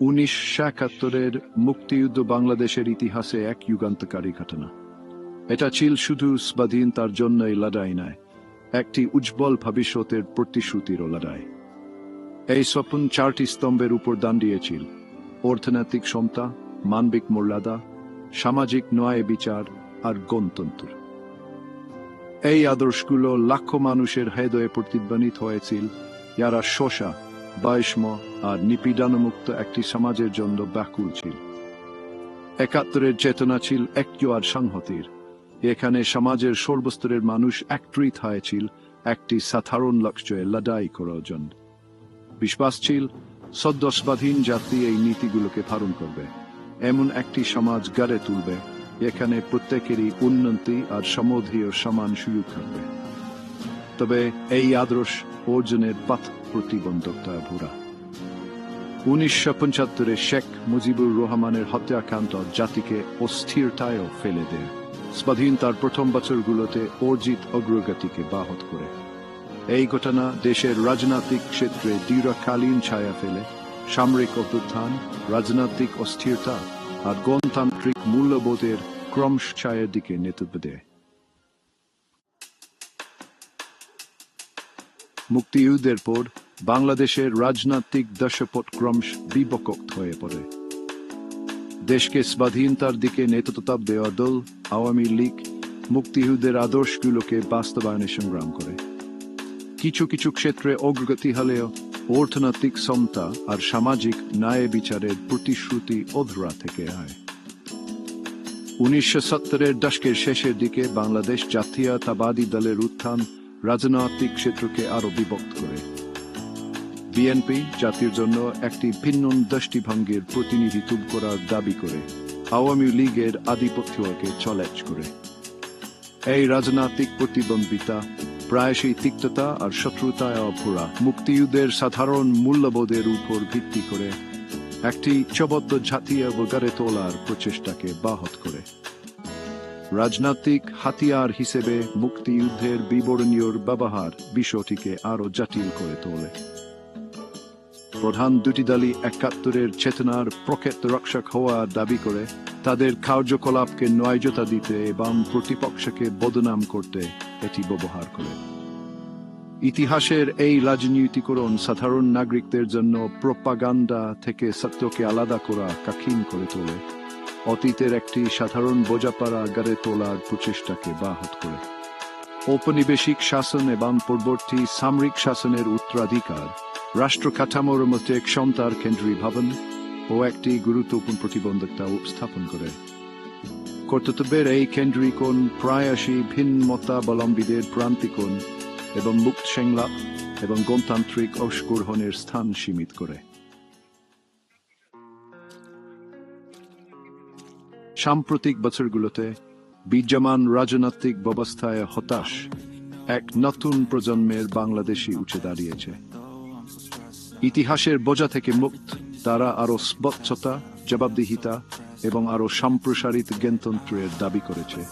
উনিশশো একাত্তরের মুক্তিযুদ্ধ বাংলাদেশের ইতিহাসে এক যুগান্তকারী ঘটনা। এটা ছিল শুধু স্বাধীনতার জন্যই লড়াই নয়, একটি উজ্জ্বল ভবিষ্যতের প্রতিশ্রুতির লড়াই। এই স্বপ্ন চারটি স্তম্ভের উপর দাঁড়িয়েছিল। অর্থনৈতিক সমতা, মানবিক মর্যাদা, সামাজিক ন্যায় বিচার আর গণতন্ত্র। এই আদর্শগুলো লাখ মানুষের হৃদয়ে প্রতিধ্বনিত হয়েছিল। যারা শোষা বৈষম্য আর নিপীড়নমুক্ত একটি সমাজের জন্য ব্যাকুল ছিল। একাত্তরের চেতনা ছিল একটু আর সংহতির। এখানে সমাজের সর্বস্তরের মানুষ একত্রিত হয়েছিল একটি সাধারণ লক্ষ্যে লড়াই করার জন্য। বিশ্বাস ছিল সদ্য স্বাধীন জাতি এই নীতিগুলোকে পালন করবে। এমন একটি সমাজ গড়ে তুলবে, এখানে প্রত্যেকেরই উন্নতি আর সমুদ্রীয় সমান সুযোগ থাকবে। তবে এই আদর্শ অর্জনের পথ প্রতিবন্ধকতা ভরা উনিশশো পঁচাত্তরে শেখ মুজিবুর রহমানের হত্যাকাণ্ড জাতিকে অস্থিরতায়ও ফেলে দেয়। স্বাধীনতার প্রথম বছরগুলোতে অর্জিত অগ্রগতিকে বাহত করে। এই ঘটনা দেশের রাজনৈতিক ক্ষেত্রে দীর্ঘকালীন ছায়া ফেলে। সামরিক অভ্যুত্থান, রাজনৈতিক অস্থিরতা আর গণতান্ত্রিক মূল্যবোধের ক্রমশ ছায়ের দিকে নেতৃত্ব দেয়। মুক্তিযুদ্ধের পর বাংলাদেশের রাজনৈতিক দশপট ক্রমশ বিবকত হয়ে পড়ে। দেশকে স্বাধীনতার দিকে নেতৃত্ব দেওয়া দল আওয়ামী লীগ মুক্তিযুদ্ধের আদর্শগুলোকে বাস্তবায়নে সংগ্রাম করে। কিছু কিছু ক্ষেত্রে অগ্রগতি হলেও অর্থনৈতিক সমতা আর সামাজিক ন্যায় বিচারের প্রতিশ্রুতি অধরা থেকে হয় উনিশশো সত্তরের দশকের শেষের দিকে বাংলাদেশ জাতীয়তাবাদী দলের উত্থান রাজনৈতিক ক্ষেত্রকে আরও বিভক্ত করে। বিএনপি জাতির জন্য একটি ভিন্ন দৃষ্টিভঙ্গির প্রতিনিধিত্ব করার দাবি করে আওয়ামী লীগের আধিপত্যকে চ্যালেঞ্জ করে। এই রাজনৈতিক প্রতিদ্বন্দ্বিতা, প্রায়শই তিক্ততা আর শত্রুতায় অপুরা মুক্তিযুদ্ধের সাধারণ মূল্যবোধের উপর ভিত্তি করে একটি চবদ্ধ জাতীয় গড়ে তোলার প্রচেষ্টাকে বাহত করে। রাজনৈতিক হাতিয়ার হিসেবে মুক্তিযুদ্ধের বিবরণীয় ব্যবহার বিষয়টিকে আরও জটিল করে তোলে। প্রধান দুটি দলই একাত্তরের চেতনার প্রকৃত রক্ষক হওয়ার দাবি করে, তাদের কার্যকলাপকে ন্যায্যতা দিতে এবং প্রতিপক্ষকে বদনাম করতে এটি ব্যবহার করে। ইতিহাসের এই রাজনীতিকরণ সাধারণ নাগরিকদের জন্য প্রপাগান্ডা থেকে সত্যকে আলাদা করা কঠিন করে তোলে। অতীতের একটি সাধারণ বোঝাপড়া গড়ে তোলার প্রচেষ্টাকে বাহত করে। ঔপনিবেশিক শাসন এবং পরবর্তী সামরিক শাসনের উত্তরাধিকার রাষ্ট্র কাঠামোর মধ্যে ক্ষমতার কেন্দ্রীভবন ও একটি গুরুত্বপূর্ণ প্রতিবন্ধকতা উপস্থাপন করে। কর্তব্যের এই কেন্দ্রীকরণ প্রায়শই ভিন্ন মতাবলম্বীদের প্রান্তিকোণ এবং মুক্ত সংলাপ এবং গণতান্ত্রিক অংশগ্রহণের স্থান সীমিত করে। সাম্প্রতিক বছরগুলোতে বিদ্যমান রাজনৈতিক ব্যবস্থায় হতাশ এক নতুন প্রজন্মের বাংলাদেশি উঠে দাঁড়িয়েছে। ইতিহাসের বোঝা থেকে মুক্ত, তারা আরও স্বচ্ছতা, জবাবদিহিতা এবং আরও সম্প্রসারিত জ্ঞানতন্ত্রের দাবি করেছে।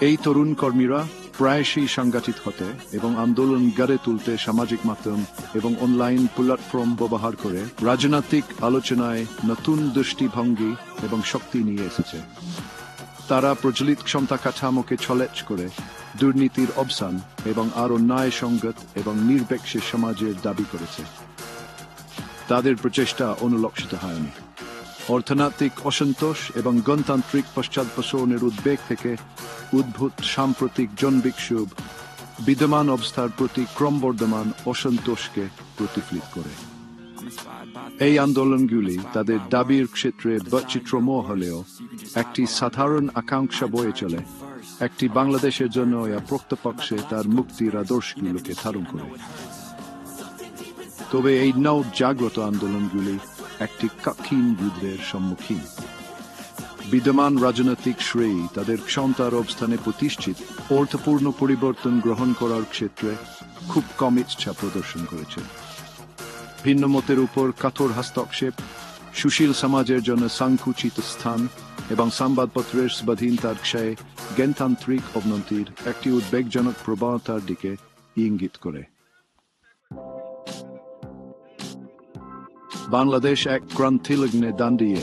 এই তরুণ কর্মীরা প্রায়শই সংগঠিত হতে এবং আন্দোলন গড়ে তুলতে সামাজিক মাধ্যম এবং অনলাইন প্ল্যাটফর্ম ব্যবহার করে রাজনৈতিক আলোচনায় নতুন দৃষ্টিভঙ্গি এবং শক্তি নিয়ে এসেছে। তারা প্রচলিত ক্ষমতা কাঠামোকে ছলেচ করে দুর্নীতির অবসান এবং আরও ন্যায় সঙ্গত এবং নিরপেক্ষ সমাজের দাবি করেছে। তাদের প্রচেষ্টা অনুলক্ষিত হয়নি অর্থনৈতিক অসন্তোষ এবং গণতান্ত্রিক পশ্চাৎপসরণের উদ্বেগ থেকে উদ্ভূত সাম্প্রতিক জনবিক্ষোভ বিদ্যমান অবস্থার প্রতি ক্রমবর্ধমান অসন্তোষকে প্রতিফলিত করে। এই আন্দোলনগুলি তাদের দাবির ক্ষেত্রে বৈচিত্র্যময় হলেও একটি সাধারণ আকাঙ্ক্ষা বয়ে চলে। একটি বাংলাদেশের জন্য প্রকৃতপক্ষে তার মুক্তির আদর্শগুলোকে ধারণ করে। তবে এই নৌ জাগ্রত আন্দোলনগুলি একটি কঠিন যুদ্ধের সম্মুখীন। বিদ্যমান রাজনৈতিক শ্রেয়ী তাদের ক্ষমতার অবস্থানে প্রতিষ্ঠিত, অর্থপূর্ণ পরিবর্তন গ্রহণ করার ক্ষেত্রে খুব কম ইচ্ছা প্রদর্শন করেছে। ভিন্ন মতের উপর কঠোর হস্তক্ষেপ, সুশীল সমাজের জন্য সংকুচিত স্থান এবং সংবাদপত্রের স্বাধীনতার ক্ষয়ে জ্ঞানতান্ত্রিক অবনতির একটি উদ্বেগজনক প্রবণতার দিকে ইঙ্গিত করে। বাংলাদেশ এক ক্রান্তিলগ্নে দাঁড়িয়ে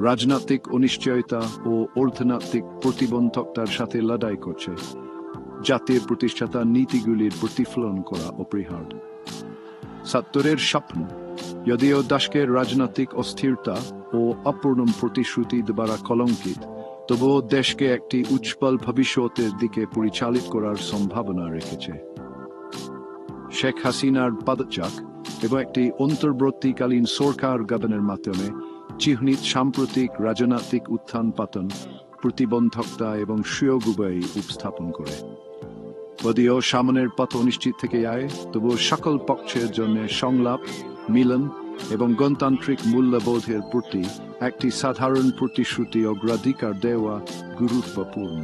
রাজনৈতিক অনিশ্চয়তা ও অর্থনৈতিক প্রতিবন্ধকতার সাথে লড়াই করছে। জাতির প্রতিষ্ঠাতা নীতিগুলির প্রতিফলন করা অপরিহার্য। সত্তরের স্বপ্ন, যদিও দাসকের রাজনৈতিক অস্থিরতা ও অপূর্ণ প্রতিশ্রুতি দ্বারা কলঙ্কিত, তবুও দেশকে একটি উজ্জ্বল ভবিষ্যতের দিকে পরিচালিত করার সম্ভাবনা রেখেছে। শেখ হাসিনার পদচাক এবং একটি অন্তর্বর্তীকালীন সরকার গঠনের মাধ্যমে চিহ্নিত সাম্প্রতিক রাজনৈতিক উত্থান পতন, প্রতিবন্ধকতা এবং সুয়োগুবাই উপস্থাপন করে। যদিও সামনের পথ অনিশ্চিত থেকে আয়, তবুও সকল পক্ষের জন্য সংলাপ, মিলন এবং গণতান্ত্রিক মূল্যবোধের প্রতি একটি সাধারণ প্রতিশ্রুতি অগ্রাধিকার দেওয়া গুরুত্বপূর্ণ।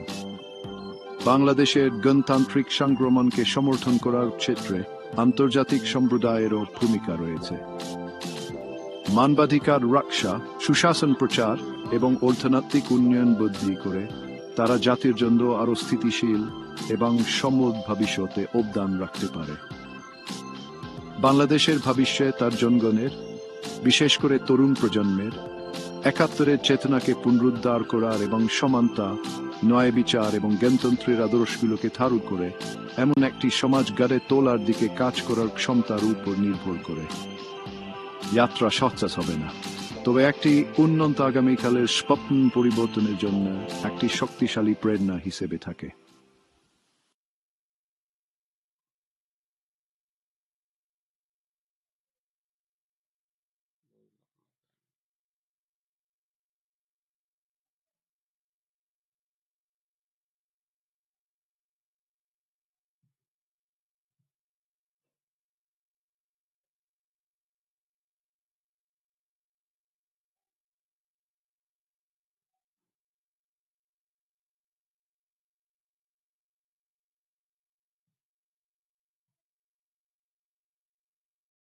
বাংলাদেশের গণতান্ত্রিক সংক্রমণকে সমর্থন করার ক্ষেত্রে আন্তর্জাতিক সম্প্রদায়েরও ভূমিকা রয়েছে। মানবাধিকার রক্ষা, সুশাসন প্রচার এবং অর্থনৈতিক উন্নয়ন বৃদ্ধি করে তারা জাতির জন্য আরও স্থিতিশীল এবং সমৃদ্ধ ভবিষ্যতে অবদান রাখতে পারে। বাংলাদেশের ভবিষ্যৎ তার জনগণের, বিশেষ করে তরুণ প্রজন্মের একাত্তরের চেতনাকে পুনরুদ্ধার করার এবং সমানতা, ন্যায় বিচার এবং জ্ঞানতন্ত্রের আদর্শগুলোকে ধারু করে, এমন একটি সমাজ গড়ে তোলার দিকে কাজ করার ক্ষমতার উপর নির্ভর করে। যাত্রা সহজ হবে না। তবে একটি উন্নত আগামীকালের স্বপ্ন পরিবর্তনের জন্য একটি শক্তিশালী প্রেরণা হিসেবে থাকে।